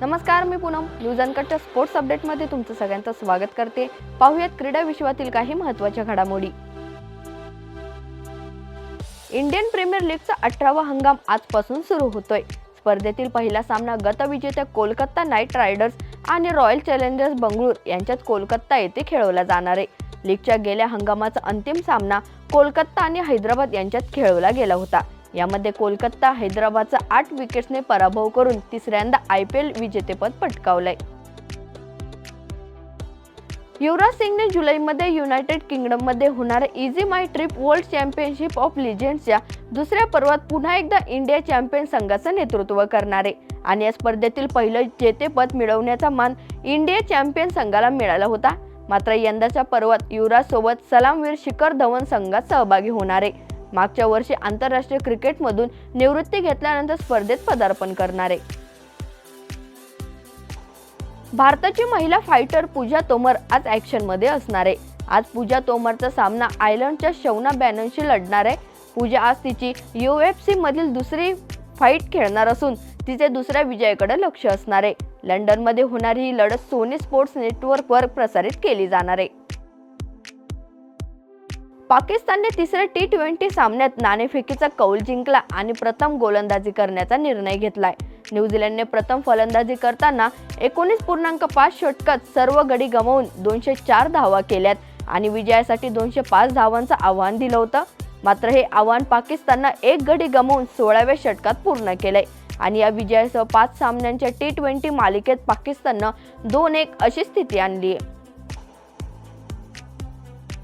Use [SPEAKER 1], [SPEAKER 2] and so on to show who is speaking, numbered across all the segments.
[SPEAKER 1] नमस्कार मी पूनम. न्यूज अनकटच्या स्पोर्ट्स अपडेटमध्ये तुमचं सगळ्यांचं स्वागत करते. पाहुयात क्रीडा विश्वातील काही महत्त्वाच्या घडामोडी. इंडियन प्रीमियर लीगचा अठरावा हंगाम आजपासून सुरू होतोय. स्पर्धेतील पहिला सामना गतविजेत्या कोलकाता नाईट रायडर्स आणि रॉयल चॅलेंजर्स बंगळूर यांच्यात कोलकाता येथे खेळवला जाणार आहे. लीगच्या गेल्या हंगामाचा अंतिम सामना कोलकाता आणि हैदराबाद यांच्यात खेळवला गेला होता. यामध्ये कोलकाता हैदराबादचा आठ विकेट्सने पराभव करून तिसऱ्यांदा आय पी एल विजेतेपद पटकावलंय. युवराज सिंगने जुलैमध्ये युनायटेड किंगडममध्ये होणाऱ्या Ease My Trip World Championship of लिजेंड्सच्या दुसऱ्या पर्वात पुन्हा एकदा इंडिया चॅम्पियन संघाचं नेतृत्व करणार आहे. आणि या स्पर्धेतील पहिलं जेतेपद मिळवण्याचा मान इंडिया चॅम्पियन संघाला मिळाला होता. मात्र यंदाच्या पर्वात युवराज सोबत सलामवीर शिखर धवन संघात सहभागी होणार आहे. मागच्या वर्षी आंतरराष्ट्रीय क्रिकेटमधून निवृत्ती घेतल्यानंतर स्पर्धेत पदार्पण करणारे. भारताची महिला फायटर पूजा तोमर आज ॲक्शनमध्ये असणार. आहे आज पूजा तोमरचा सामना आयर्लंडच्या शौना बॅननशी लढणार. आहे पूजा आज तिची यू एफ सीमधील दुसरी फाईट खेळणार असून तिचे दुसऱ्या विजयाकडे लक्ष असणार. आहे लंडनमध्ये होणारी ही लढत सोनी स्पोर्ट्स नेटवर्कवर प्रसारित केली जाणार आहे. पाकिस्तानने तिसऱ्या टी ट्वेंटी सामन्यात नाणेफेकीचा कौल जिंकला आणि प्रथम गोलंदाजी करण्याचा निर्णय घेतलाय. न्यूझीलंडने प्रथम फलंदाजी करताना एकोणीस पूर्णांक पाच षटकात सर्व गडी गमावून दोनशे चार धावा केल्यात आणि विजयासाठी दोनशे पाच धावांचं आव्हान दिलं होतं. मात्र हे आव्हान पाकिस्ताननं एक गडी गमावून सोळाव्या षटकात पूर्ण केलंय. आणि या विजयासह पाच सामन्यांच्या टी ट्वेंटी मालिकेत पाकिस्ताननं दोन एक अशी स्थिती आणली आहे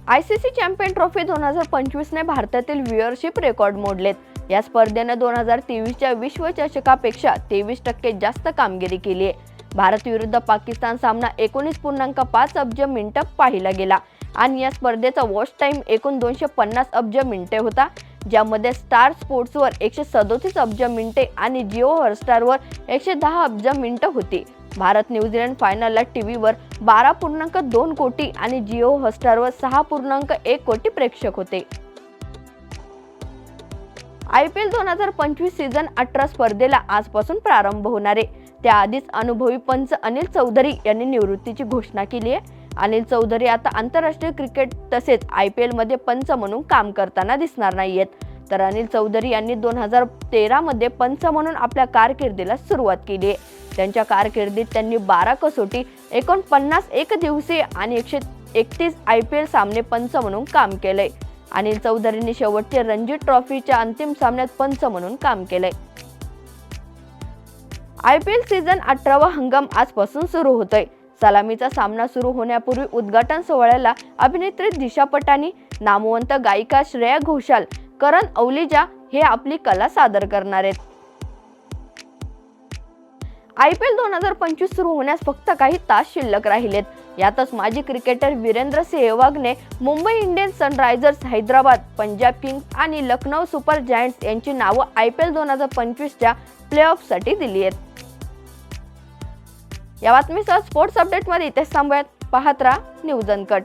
[SPEAKER 1] I C C Champion Trophy दोन हजार पंचवीसने भारतातील व्ह्युअरशिप रेकॉर्ड मोडलेत. या स्पर्धेनं दोन हजार तेवीसच्या विश्वचषकापेक्षा तेवीस टक्के जास्त कामगिरी केली आहे भारत विरुद्ध पाकिस्तान सामना एकोणीस पूर्णांक पाच अब्ज मिनिटं पाहिला गेला. आणि या स्पर्धेचा वॉच टाइम एकूण दोनशे पन्नास अब्ज मिनिटे होता ज्यामध्ये स्टार स्पोर्ट्सवर एकशे सदोतीस अब्ज मिनिटे आणि जिओ हॉटस्टारवर एकशे दहा अब्ज मिनिटं होती. भारत न्यूझीलंड फायनलला टी व्हीवर बारा पूर्णांक दोन कोटी आणि जिओ हॉटस्टारवर सहा पूर्णांक एक कोटी प्रेक्षक होते. आय पी एल दोन हजार पंचवीस सीझन अठरा स्पर्धेला आजपासून प्रारंभ होणार आहे. त्याआधीच अनुभवी पंच अनिल चौधरी यांनी निवृत्तीची घोषणा केली आहे. अनिल चौधरी आता आंतरराष्ट्रीय क्रिकेट तसेच आय पी एलमध्ये पंच म्हणून काम करताना दिसणार नाहीयेत. तर अनिल चौधरी यांनी दोन हजार तेरामध्ये पंच म्हणून आपल्या कारकिर्दीला सुरुवात केली आहे. त्यांच्या कारकिर्दीत त्यांनी बारा कसोटी एकोणपन्नास एक दिवसीय आणि एकशे एकतीस आय पी एल सामने पंच म्हणून काम केलंय. अनिल चौधरींनी शेवटचे रणजी ट्रॉफीच्या अंतिम सामन्यात पंच म्हणून काम केलंय. आय पी एल सीझन अठरावा हंगाम आजपासून सुरू होतोय. सलामीचा सामना सुरू होण्यापूर्वी उद्घाटन सोहळ्याला अभिनेत्री दिशा पटानी नामवंत गायिका श्रेया घोषाल करण औलिजा हे आपली कला सादर करणार आहेत. आय पी एल दोन हजार पंचवीस सुरू होण्यास फक्त काही तास शिल्लक राहिलेत. यातच माजी cricketer Virender सेहवागने Mumbai Indians Sunrisers Hyderabad Punjab Kings आणि लखनौ सुपर जायंट्स यांची नावं आय पी एल दोन हजार पंचवीसच्या प्लेऑफसाठी दिली आहेत. या बातमीसह स्पोर्ट्स अपडेटमध्ये इथेच थांबूयात. पाहत राहा न्यूज अनकट.